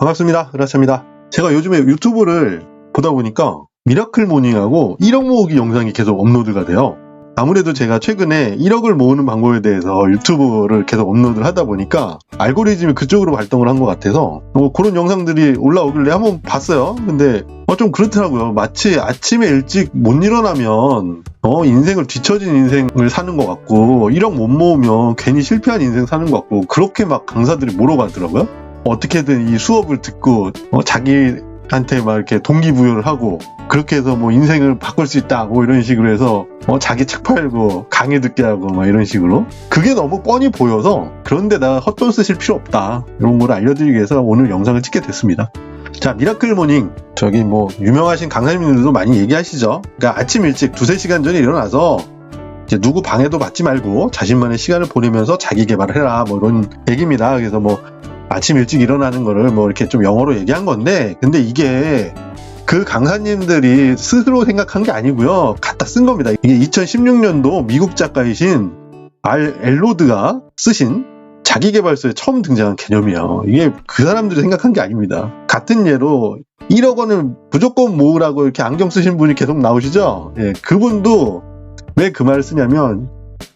반갑습니다. 으라차입니다. 제가 요즘에 유튜브를 보다 보니까 미라클 모닝하고 1억 모으기 영상이 계속 업로드가 돼요. 아무래도 제가 최근에 1억을 모으는 방법에 대해서 유튜브를 계속 업로드를 하다 보니까 알고리즘이 그쪽으로 발동을 한 것 같아서 뭐 그런 영상들이 올라오길래 한번 봤어요. 근데 어, 좀 그렇더라고요. 마치 아침에 일찍 못 일어나면 어, 인생을 뒤처진 인생을 사는 것 같고 1억 못 모으면 괜히 실패한 인생 사는 것 같고 그렇게 막 강사들이 몰아가더라고요. 어떻게든 이 수업을 듣고 어, 자기한테 막 이렇게 동기부여를 하고 그렇게 해서 뭐 인생을 바꿀 수 있다 뭐 이런 식으로 해서 어, 자기 책 팔고 강의 듣게 하고 막 이런 식으로 그게 너무 뻔히 보여서 그런데다가 헛돈 쓰실 필요 없다 이런 걸 알려드리기 위해서 오늘 영상을 찍게 됐습니다. 자 미라클 모닝 저기 뭐 유명하신 강사님들도 많이 얘기하시죠. 그러니까 아침 일찍 두세 시간 전에 일어나서 이제 누구 방해도 받지 말고 자신만의 시간을 보내면서 자기 개발을 해라 뭐 이런 얘기입니다. 그래서 뭐 아침 일찍 일어나는 거를 뭐 이렇게 좀 영어로 얘기한 건데 근데 이게 그 강사님들이 스스로 생각한 게 아니고요. 갖다 쓴 겁니다. 이게 2016년도 미국 작가이신 알 엘로드가 쓰신 자기개발서에 처음 등장한 개념이에요. 이게 그 사람들이 생각한 게 아닙니다. 같은 예로 1억 원을 무조건 모으라고 이렇게 안경 쓰신 분이 계속 나오시죠? 예, 그분도 왜 그 말을 쓰냐면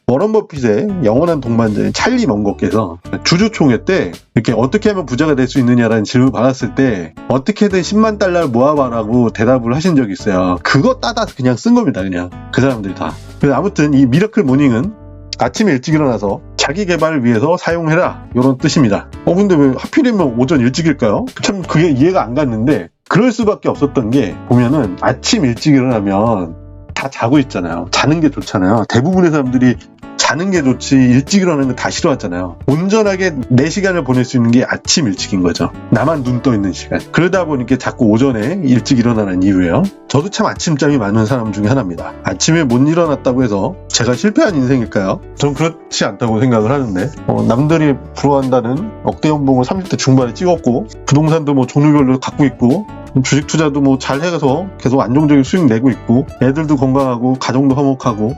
워런 버핏의 영원한 동반자인 찰리 먼거께서 주주총회 때 이렇게 어떻게 하면 부자가 될 수 있느냐라는 질문을 받았을 때 어떻게든 10만 달러를 모아봐라고 대답을 하신 적이 있어요. 그거 따다 그냥 쓴 겁니다. 그냥 그 사람들이 다. 그래서 아무튼 이 미라클 모닝은 아침에 일찍 일어나서 자기 개발을 위해서 사용해라 이런 뜻입니다. 어 근데 왜 하필이면 오전 일찍일까요? 참 그게 이해가 안 갔는데 그럴 수밖에 없었던 게 보면은 아침 일찍 일어나면 다 자고 있잖아요. 자는 게 좋잖아요. 대부분의 사람들이 자는 게 좋지 일찍 일어나는 거 다 싫어하잖아요. 온전하게 내 시간을 보낼 수 있는 게 아침 일찍인 거죠. 나만 눈 떠 있는 시간. 그러다 보니까 자꾸 오전에 일찍 일어나는 이유예요. 저도 참 아침잠이 많은 사람 중에 하나입니다. 아침에 못 일어났다고 해서 제가 실패한 인생일까요? 전 그렇지 않다고 생각을 하는데 어, 남들이 부러워한다는 억대 연봉을 30대 중반에 찍었고 부동산도 뭐 종류별로 갖고 있고 주식 투자도 뭐 잘 해서 계속 안정적인 수익 내고 있고 애들도 건강하고 가정도 화목하고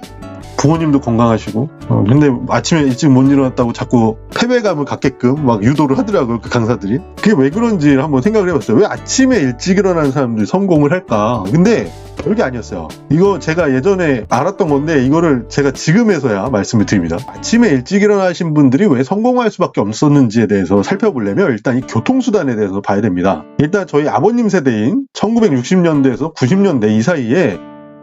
부모님도 건강하시고 어, 근데 아침에 일찍 못 일어났다고 자꾸 패배감을 갖게끔 막 유도를 하더라고요 그 강사들이. 그게 왜 그런지 한번 생각을 해봤어요. 왜 아침에 일찍 일어나는 사람들이 성공을 할까? 근데 별게 아니었어요. 이거 제가 예전에 알았던 건데 이거를 제가 지금에서야 말씀을 드립니다. 아침에 일찍 일어나신 분들이 왜 성공할 수밖에 없었는지에 대해서 살펴보려면 일단 이 교통수단에 대해서 봐야 됩니다. 일단 저희 아버님 세대인 1960년대에서 90년대 이 사이에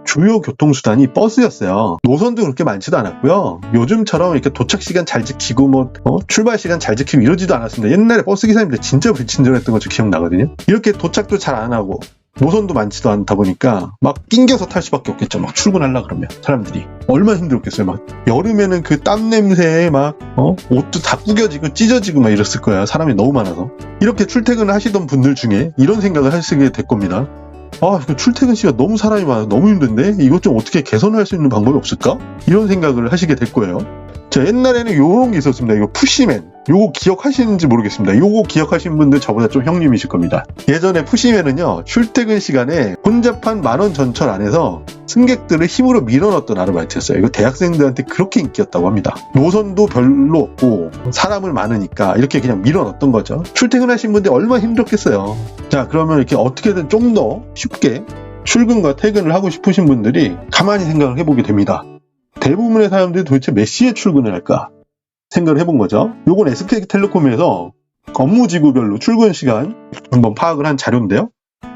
주요 교통수단이 버스였어요. 노선도 그렇게 많지도 않았고요. 요즘처럼 이렇게 도착 시간 잘 지키고 뭐 어? 출발 시간 잘 지키고 이러지도 않았습니다. 옛날에 버스 기사님들 진짜 불친절했던 거저 기억나거든요. 이렇게 도착도 잘 안 하고 노선도 많지도 않다 보니까 막 낑겨서 탈 수밖에 없겠죠. 막 출근하려 그러면 사람들이 얼마나 힘들었겠어요. 막 여름에는 그 땀 냄새에 막 어? 옷도 다 구겨지고 찢어지고 막 이랬을 거야. 사람이 너무 많아서 이렇게 출퇴근을 하시던 분들 중에 이런 생각을 하시게 될 겁니다. 아, 이거 출퇴근 시간 너무 사람이 많아. 너무 힘든데? 이것 좀 어떻게 개선할 수 있는 방법이 없을까? 이런 생각을 하시게 될 거예요. 자, 옛날에는 요런 게 있었습니다. 이거 푸시맨. 요거 기억하시는지 모르겠습니다. 요거 기억하신 분들 저보다 좀 형님이실 겁니다. 예전에 푸시맨은요, 출퇴근 시간에 혼잡한 만원 전철 안에서 승객들을 힘으로 밀어넣었던 아르바이트였어요. 이거 대학생들한테 그렇게 인기였다고 합니다. 노선도 별로 없고 사람을 많으니까 이렇게 그냥 밀어넣었던 거죠. 출퇴근하신 분들 얼마나 힘들었겠어요. 자, 그러면 이렇게 어떻게든 좀 더 쉽게 출근과 퇴근을 하고 싶으신 분들이 가만히 생각을 해보게 됩니다. 대부분의 사람들이 도대체 몇 시에 출근을 할까 생각을 해본 거죠. 요건 SK텔레콤에서 업무 지구별로 출근 시간 한번 파악을 한 자료인데요.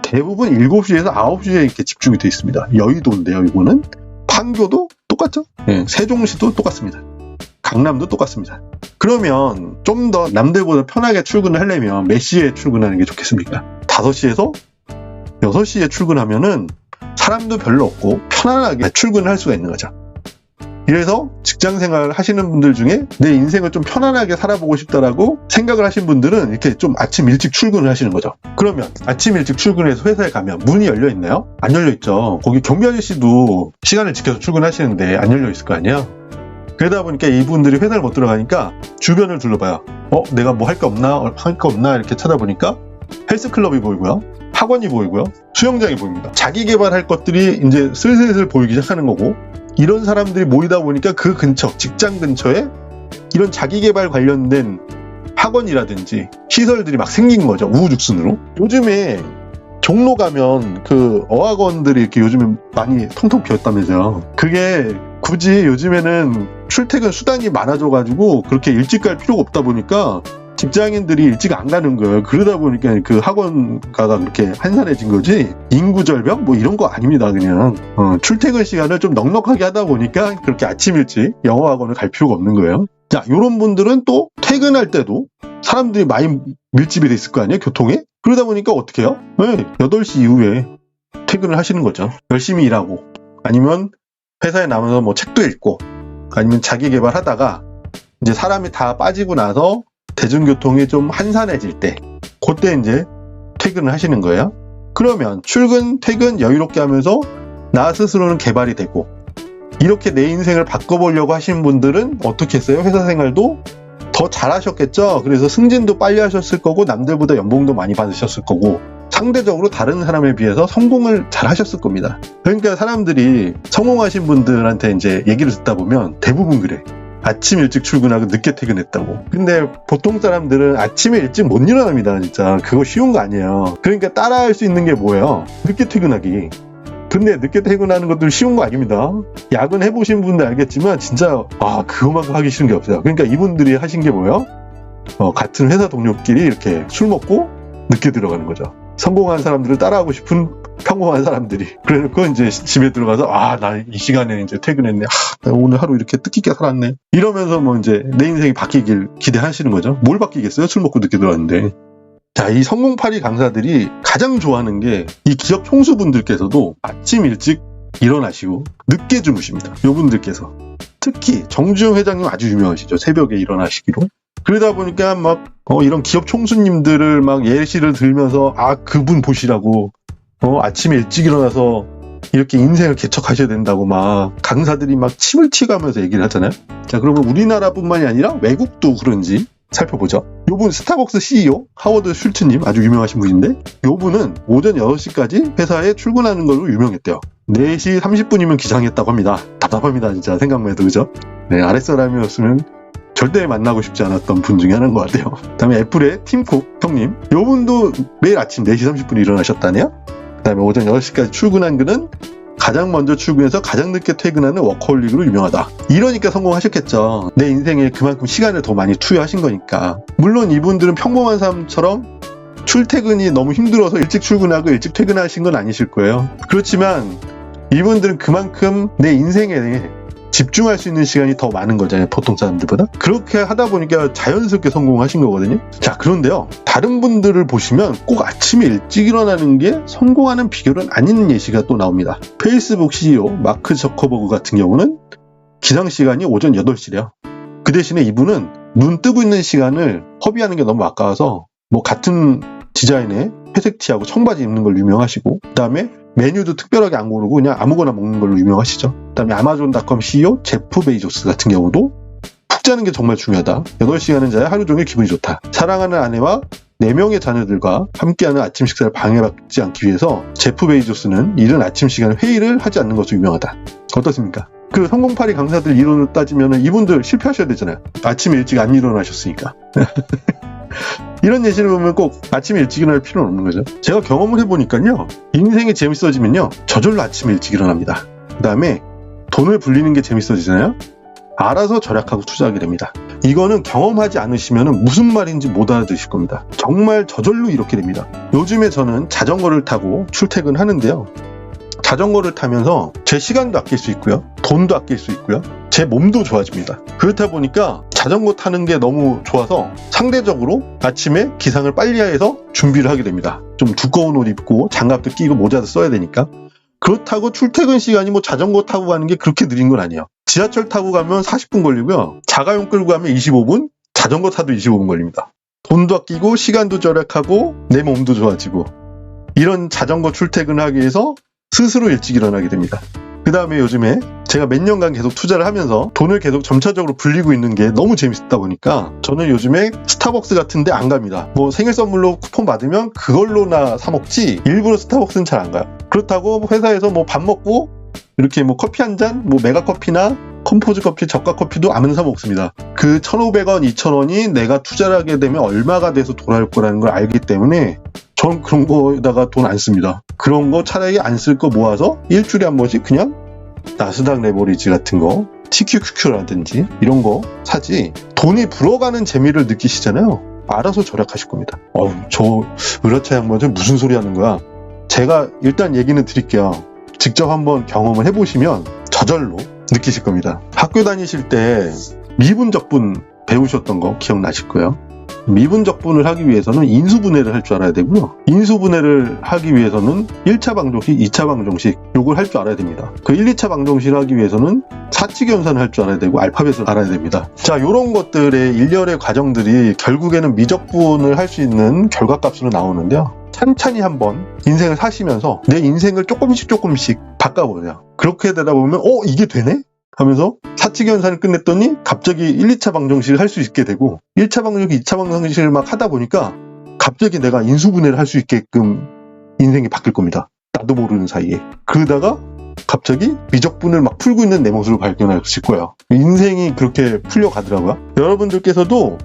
대부분 7시에서 9시에 이렇게 집중이 되어 있습니다. 여의도인데요, 이거는. 판교도 똑같죠? 네, 세종시도 똑같습니다. 강남도 똑같습니다. 그러면 좀 더 남들보다 편하게 출근을 하려면 몇 시에 출근하는 게 좋겠습니까? 5시에서 6시에 출근하면은 사람도 별로 없고 편안하게 출근을 할 수가 있는 거죠. 이래서 직장 생활 하시는 분들 중에 내 인생을 좀 편안하게 살아보고 싶다라고 생각을 하신 분들은 이렇게 좀 아침 일찍 출근을 하시는 거죠. 그러면 아침 일찍 출근해서 회사에 가면 문이 열려 있나요? 안 열려 있죠. 거기 경비 아저씨도 시간을 지켜서 출근하시는데 안 열려 있을 거 아니에요? 그러다 보니까 이분들이 회사를 못 들어가니까 주변을 둘러봐요. 어, 내가 뭐 할 거 없나? 할 거 없나? 이렇게 찾아보니까 헬스클럽이 보이고요. 학원이 보이고요. 수영장이 보입니다. 자기 개발할 것들이 이제 슬슬슬 보이기 시작하는 거고, 이런 사람들이 모이다 보니까 그 근처, 직장 근처에 이런 자기 개발 관련된 학원이라든지 시설들이 막 생긴 거죠. 우후죽순으로. 요즘에 종로 가면 그 어학원들이 이렇게 요즘에 많이 통통 비었다면서요. 그게 굳이 요즘에는 출퇴근 수단이 많아져가지고 그렇게 일찍 갈 필요가 없다 보니까 직장인들이 일찍 안 가는 거예요. 그러다 보니까 그 학원가가 그렇게 한산해진 거지 인구 절벽 뭐 이런 거 아닙니다. 그냥 어, 출퇴근 시간을 좀 넉넉하게 하다 보니까 그렇게 아침 일찍 영어 학원을 갈 필요가 없는 거예요. 자, 이런 분들은 또 퇴근할 때도 사람들이 많이 밀집이 돼 있을 거 아니에요, 교통에? 그러다 보니까 어떻게 해요? 네, 8시 이후에 퇴근을 하시는 거죠. 열심히 일하고, 아니면 회사에 남아서 뭐 책도 읽고, 아니면 자기 개발하다가, 이제 사람이 다 빠지고 나서 대중교통이 좀 한산해질 때, 그때 이제 퇴근을 하시는 거예요. 그러면 출근, 퇴근 여유롭게 하면서 나 스스로는 개발이 되고, 이렇게 내 인생을 바꿔보려고 하시는 분들은 어떻게 했어요? 회사 생활도 더 잘하셨겠죠? 그래서 승진도 빨리 하셨을 거고, 남들보다 연봉도 많이 받으셨을 거고, 상대적으로 다른 사람에 비해서 성공을 잘 하셨을 겁니다. 그러니까 사람들이 성공하신 분들한테 이제 얘기를 듣다 보면 대부분 그래. 아침 일찍 출근하고 늦게 퇴근했다고. 근데 보통 사람들은 아침에 일찍 못 일어납니다, 진짜. 그거 쉬운 거 아니에요. 그러니까 따라할 수 있는 게 뭐예요? 늦게 퇴근하기. 근데 늦게 퇴근하는 것도 쉬운 거 아닙니다. 야근 해보신 분들 알겠지만 진짜 아 그거만큼 하기 싫은 게 없어요. 그러니까 이분들이 하신 게 뭐예요? 어, 같은 회사 동료끼리 이렇게 술 먹고 늦게 들어가는 거죠. 성공한 사람들을 따라하고 싶은 평범한 사람들이. 그래놓고 이제 집에 들어가서 아 나 이 시간에 이제 퇴근했네. 아, 나 오늘 하루 이렇게 뜻깊게 살았네. 이러면서 뭐 이제 내 인생이 바뀌길 기대하시는 거죠. 뭘 바뀌겠어요? 술 먹고 늦게 들어갔는데. 자, 이 성공파리 강사들이 가장 좋아하는 게 이 기업 총수분들께서도 아침 일찍 일어나시고 늦게 주무십니다. 요분들께서. 특히 정주영 회장님 아주 유명하시죠. 새벽에 일어나시기로. 그러다 보니까 막 어, 이런 기업 총수님들을 막 예시를 들면서 아 그분 보시라고 어, 아침에 일찍 일어나서 이렇게 인생을 개척하셔야 된다고 막 강사들이 막 침을 튀가면서 얘기를 하잖아요. 자 그러면 우리나라뿐만이 아니라 외국도 그런지 살펴보죠. 요분 스타벅스 CEO 하워드 슐트님 아주 유명하신 분인데 요분은 오전 6시까지 회사에 출근하는 걸로 유명했대요. 4시 30분이면 기상했다고 합니다. 답답합니다 진짜 생각만 해도 그죠? 네 아랫사람이었으면 절대 만나고 싶지 않았던 분 중에 하나인 것 같아요. 그 다음에 애플의 팀콕 형님 요분도 매일 아침 4시 30분에 일어나셨다네요. 그 다음에 오전 6시까지 출근한 그는 가장 먼저 출근해서 가장 늦게 퇴근하는 워커홀릭으로 유명하다. 이러니까 성공하셨겠죠. 내 인생에 그만큼 시간을 더 많이 투여하신 거니까. 물론 이분들은 평범한 사람처럼 출퇴근이 너무 힘들어서 일찍 출근하고 일찍 퇴근하신 건 아니실 거예요. 그렇지만 이분들은 그만큼 내 인생에 집중할 수 있는 시간이 더 많은 거잖아요. 보통 사람들보다. 그렇게 하다 보니까 자연스럽게 성공하신 거거든요. 자, 그런데요. 다른 분들을 보시면 꼭 아침에 일찍 일어나는 게 성공하는 비결은 아닌 예시가 또 나옵니다. 페이스북 CEO 마크 저커버그 같은 경우는 기상 시간이 오전 8시래요. 그 대신에 이분은 눈 뜨고 있는 시간을 허비하는 게 너무 아까워서 뭐 같은 디자인의 회색 티하고 청바지 입는 걸 유명하시고 그다음에 메뉴도 특별하게 안 고르고 그냥 아무거나 먹는 걸로 유명하시죠. 그다음에 아마존닷컴 CEO 제프 베이조스 같은 경우도 푹 자는 게 정말 중요하다. 8시간은 자야 하루 종일 기분이 좋다. 사랑하는 아내와 4명의 자녀들과 함께하는 아침 식사를 방해받지 않기 위해서 제프 베이조스는 이른 아침 시간에 회의를 하지 않는 것으로 유명하다. 어떻습니까? 그 성공파리 강사들 이론을 따지면 이분들 실패하셔야 되잖아요. 아침에 일찍 안 일어나셨으니까. 이런 예시를 보면 꼭 아침에 일찍 일어날 필요는 없는 거죠. 제가 경험을 해보니까요. 인생이 재밌어지면요. 저절로 아침에 일찍 일어납니다. 그 다음에 돈을 불리는 게 재밌어지잖아요. 알아서 절약하고 투자하게 됩니다. 이거는 경험하지 않으시면 무슨 말인지 못 알아들으실 겁니다. 정말 저절로 이렇게 됩니다. 요즘에 저는 자전거를 타고 출퇴근하는데요. 자전거를 타면서 제 시간도 아낄 수 있고요. 돈도 아낄 수 있고요. 제 몸도 좋아집니다. 그렇다 보니까 자전거 타는 게 너무 좋아서 상대적으로 아침에 기상을 빨리 해서 준비를 하게 됩니다. 좀 두꺼운 옷 입고 장갑도 끼고 모자도 써야 되니까. 그렇다고 출퇴근 시간이 뭐 자전거 타고 가는 게 그렇게 느린 건 아니에요. 지하철 타고 가면 40분 걸리고요. 자가용 끌고 가면 25분, 자전거 타도 25분 걸립니다. 돈도 아끼고 시간도 절약하고 내 몸도 좋아지고 이런 자전거 출퇴근하기 위해서 스스로 일찍 일어나게 됩니다. 그 다음에 요즘에 제가 몇 년간 계속 투자를 하면서 돈을 계속 점차적으로 불리고 있는 게 너무 재밌다 보니까 저는 요즘에 스타벅스 같은데 안 갑니다. 뭐 생일 선물로 쿠폰 받으면 그걸로나 사 먹지 일부러 스타벅스는 잘 안 가요. 그렇다고 회사에서 뭐 밥 먹고 이렇게 뭐 커피 한 잔, 뭐 메가 커피나 컴포즈 커피, 저가 커피도 아무나 사 먹습니다. 그 1,500원, 2,000원이 내가 투자를 하게 되면 얼마가 돼서 돌아올 거라는 걸 알기 때문에 전 그런 거에다가 돈 안 씁니다. 그런 거 차라리 안 쓸 거 모아서 일주일에 한 번씩 그냥 나스닥 레버리지 같은 거, TQQQ라든지 이런 거 사지 돈이 불어가는 재미를 느끼시잖아요. 알아서 절약하실 겁니다. 어우, 저 의라차 양반들 무슨 소리 하는 거야? 제가 일단 얘기는 드릴게요. 직접 한번 경험을 해보시면 저절로 느끼실 겁니다. 학교 다니실 때 미분 적분 배우셨던 거 기억나실 거예요. 미분 적분을 하기 위해서는 인수분해를 할 줄 알아야 되고요. 인수분해를 하기 위해서는 1차 방정식, 2차 방정식 요걸 할 줄 알아야 됩니다. 그 1, 2차 방정식을 하기 위해서는 사칙 연산을 할 줄 알아야 되고 알파벳을 알아야 됩니다. 자, 요런 것들의 일련의 과정들이 결국에는 미적분을 할 수 있는 결과값으로 나오는데요. 찬찬히 한번 인생을 사시면서 내 인생을 조금씩 조금씩 바꿔보세요. 그렇게 되다 보면 어 이게 되네? 하면서 사칙 연산을 끝냈더니 갑자기 1, 2차 방정식을 할 수 있게 되고 1차 방정식, 2차 방정식을 막 하다 보니까 갑자기 내가 인수분해를 할 수 있게끔 인생이 바뀔 겁니다. 나도 모르는 사이에. 그러다가 갑자기 미적분을 막 풀고 있는 내 모습을 발견하실 거예요. 인생이 그렇게 풀려가더라고요. 여러분들께서도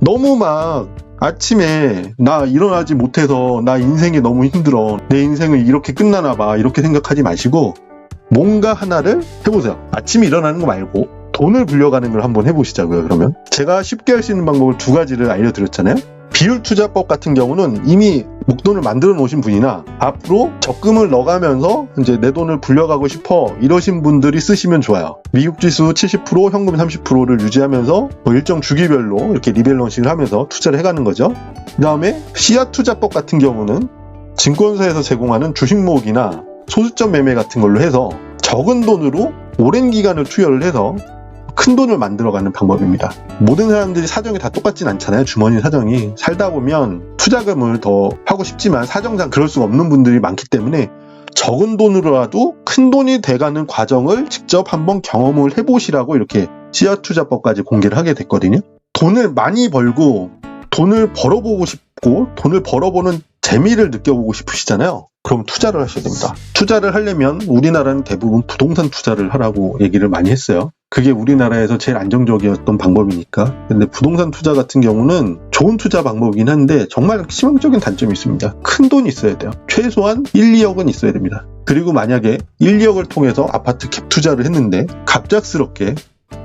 너무 막 아침에 나 일어나지 못해서 나 인생이 너무 힘들어. 내 인생은 이렇게 끝나나 봐. 이렇게 생각하지 마시고 뭔가 하나를 해보세요. 아침에 일어나는 거 말고 돈을 불려가는 걸 한번 해보시자고요. 그러면 제가 쉽게 할 수 있는 방법을 두 가지를 알려드렸잖아요. 비율 투자법 같은 경우는 이미 목돈을 만들어 놓으신 분이나 앞으로 적금을 넣어가면서 이제 내 돈을 불려가고 싶어 이러신 분들이 쓰시면 좋아요. 미국 지수 70%, 현금 30%를 유지하면서 뭐 일정 주기별로 이렇게 리밸런싱을 하면서 투자를 해가는 거죠. 그 다음에 씨앗 투자법 같은 경우는 증권사에서 제공하는 주식 모으기나 소수점 매매 같은 걸로 해서 적은 돈으로 오랜 기간을 투여를 해서 큰 돈을 만들어가는 방법입니다. 모든 사람들이 사정이 다 똑같진 않잖아요. 주머니 사정이. 살다 보면 투자금을 더 하고 싶지만 사정상 그럴 수가 없는 분들이 많기 때문에 적은 돈으로라도 큰 돈이 돼가는 과정을 직접 한번 경험을 해보시라고 이렇게 씨앗 투자법까지 공개를 하게 됐거든요. 돈을 많이 벌고 돈을 벌어보고 싶고 돈을 벌어보는 재미를 느껴보고 싶으시잖아요. 그럼 투자를 하셔야 됩니다. 투자를 하려면 우리나라는 대부분 부동산 투자를 하라고 얘기를 많이 했어요. 그게 우리나라에서 제일 안정적이었던 방법이니까. 근데 부동산 투자 같은 경우는 좋은 투자 방법이긴 한데 정말 치명적인 단점이 있습니다. 큰 돈이 있어야 돼요. 최소한 1, 2억은 있어야 됩니다. 그리고 만약에 1, 2억을 통해서 아파트 캡 투자를 했는데 갑작스럽게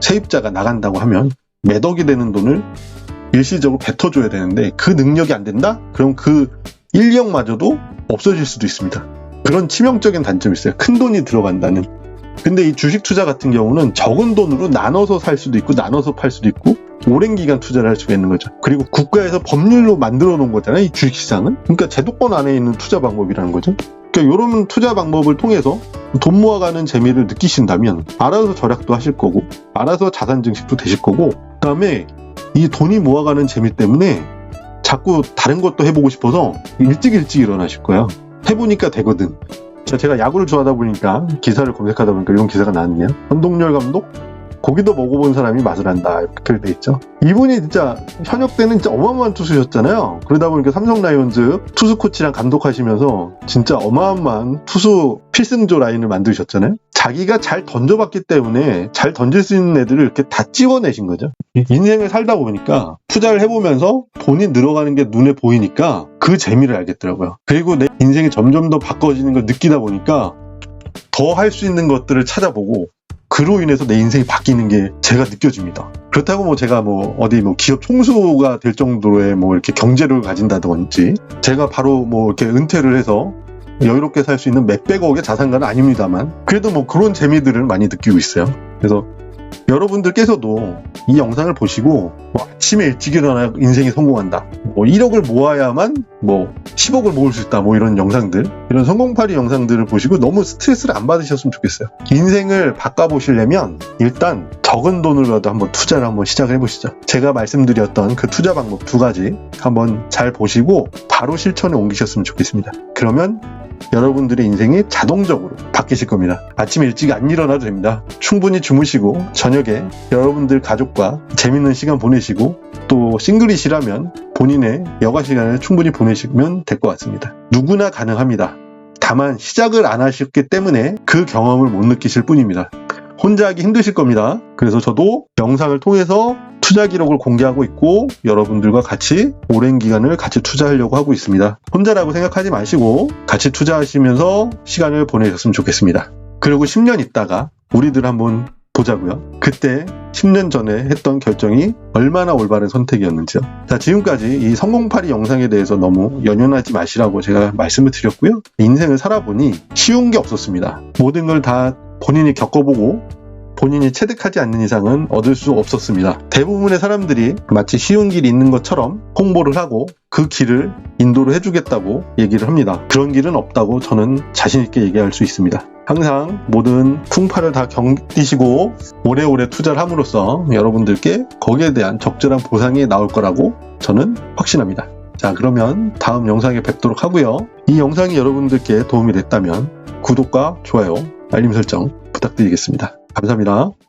세입자가 나간다고 하면 몇 억이 되는 돈을 일시적으로 뱉어줘야 되는데 그 능력이 안 된다? 그럼 그 1, 2억마저도 없어질 수도 있습니다. 그런 치명적인 단점이 있어요. 큰 돈이 들어간다는. 근데 이 주식 투자 같은 경우는 적은 돈으로 나눠서 살 수도 있고 나눠서 팔 수도 있고 오랜 기간 투자를 할 수가 있는 거죠. 그리고 국가에서 법률로 만들어 놓은 거잖아요. 이 주식 시장은. 그러니까 제도권 안에 있는 투자 방법이라는 거죠. 그러니까 이런 투자 방법을 통해서 돈 모아가는 재미를 느끼신다면 알아서 절약도 하실 거고 알아서 자산 증식도 되실 거고 그다음에 이 돈이 모아가는 재미 때문에 자꾸 다른 것도 해보고 싶어서 일찍 일찍 일어나실 거예요. 해보니까 되거든. 자, 제가 야구를 좋아하다 보니까 기사를 검색하다 보니까 이런 기사가 나왔네요. 한동열 감독 고기도 먹어본 사람이 맛을 안다 이렇게 돼 있죠. 이분이 진짜 현역 때는 진짜 어마어마한 투수였잖아요. 그러다 보니까 삼성 라이온즈 투수 코치랑 감독하시면서 진짜 어마어마한 투수 필승조 라인을 만드셨잖아요. 자기가 잘 던져봤기 때문에 잘 던질 수 있는 애들을 이렇게 다 찍어내신 거죠. 인생을 살다 보니까 투자를 해보면서 돈이 늘어가는 게 눈에 보이니까 그 재미를 알겠더라고요. 그리고 내 인생이 점점 더 바꿔지는 걸 느끼다 보니까 더 할 수 있는 것들을 찾아보고 그로 인해서 내 인생이 바뀌는 게 제가 느껴집니다. 그렇다고 뭐 제가 뭐 어디 뭐 기업 총수가 될 정도의 뭐 이렇게 경제를 가진다든지 제가 바로 뭐 이렇게 은퇴를 해서 여유롭게 살 수 있는 몇백억의 자산가는 아닙니다만 그래도 뭐 그런 재미들을 많이 느끼고 있어요. 그래서 여러분들께서도 이 영상을 보시고 뭐 아침에 일찍 일어나 인생이 성공한다. 뭐 1억을 모아야만 뭐 10억을 모을 수 있다. 뭐 이런 영상들, 이런 성공파리 영상들을 보시고 너무 스트레스를 안 받으셨으면 좋겠어요. 인생을 바꿔보시려면 일단 적은 돈으로라도 한번 투자를 한번 시작을 해보시죠. 제가 말씀드렸던 그 투자 방법 두 가지 한번 잘 보시고 바로 실천에 옮기셨으면 좋겠습니다. 그러면 여러분들의 인생이 자동적으로 바뀌실 겁니다. 아침에 일찍 안 일어나도 됩니다. 충분히 주무시고 저녁에 여러분들 가족과 재밌는 시간 보내시고 또 싱글이시라면 본인의 여가 시간을 충분히 보내시면 될 것 같습니다. 누구나 가능합니다. 다만 시작을 안 하셨기 때문에 그 경험을 못 느끼실 뿐입니다. 혼자 하기 힘드실 겁니다. 그래서 저도 영상을 통해서 투자 기록을 공개하고 있고 여러분들과 같이 오랜 기간을 같이 투자하려고 하고 있습니다. 혼자라고 생각하지 마시고 같이 투자하시면서 시간을 보내셨으면 좋겠습니다. 그리고 10년 있다가 우리들 한번 보자고요. 그때 10년 전에 했던 결정이 얼마나 올바른 선택이었는지요. 자, 지금까지 이 성공파리 영상에 대해서 너무 연연하지 마시라고 제가 말씀을 드렸고요. 인생을 살아보니 쉬운 게 없었습니다. 모든 걸 다 본인이 겪어보고 본인이 체득하지 않는 이상은 얻을 수 없었습니다. 대부분의 사람들이 마치 쉬운 길이 있는 것처럼 홍보를 하고 그 길을 인도를 해주겠다고 얘기를 합니다. 그런 길은 없다고 저는 자신있게 얘기할 수 있습니다. 항상 모든 풍파를 다 견디시고 오래오래 투자를 함으로써 여러분들께 거기에 대한 적절한 보상이 나올 거라고 저는 확신합니다. 자, 그러면 다음 영상에 뵙도록 하고요. 이 영상이 여러분들께 도움이 됐다면 구독과 좋아요, 알림 설정 부탁드리겠습니다. 감사합니다.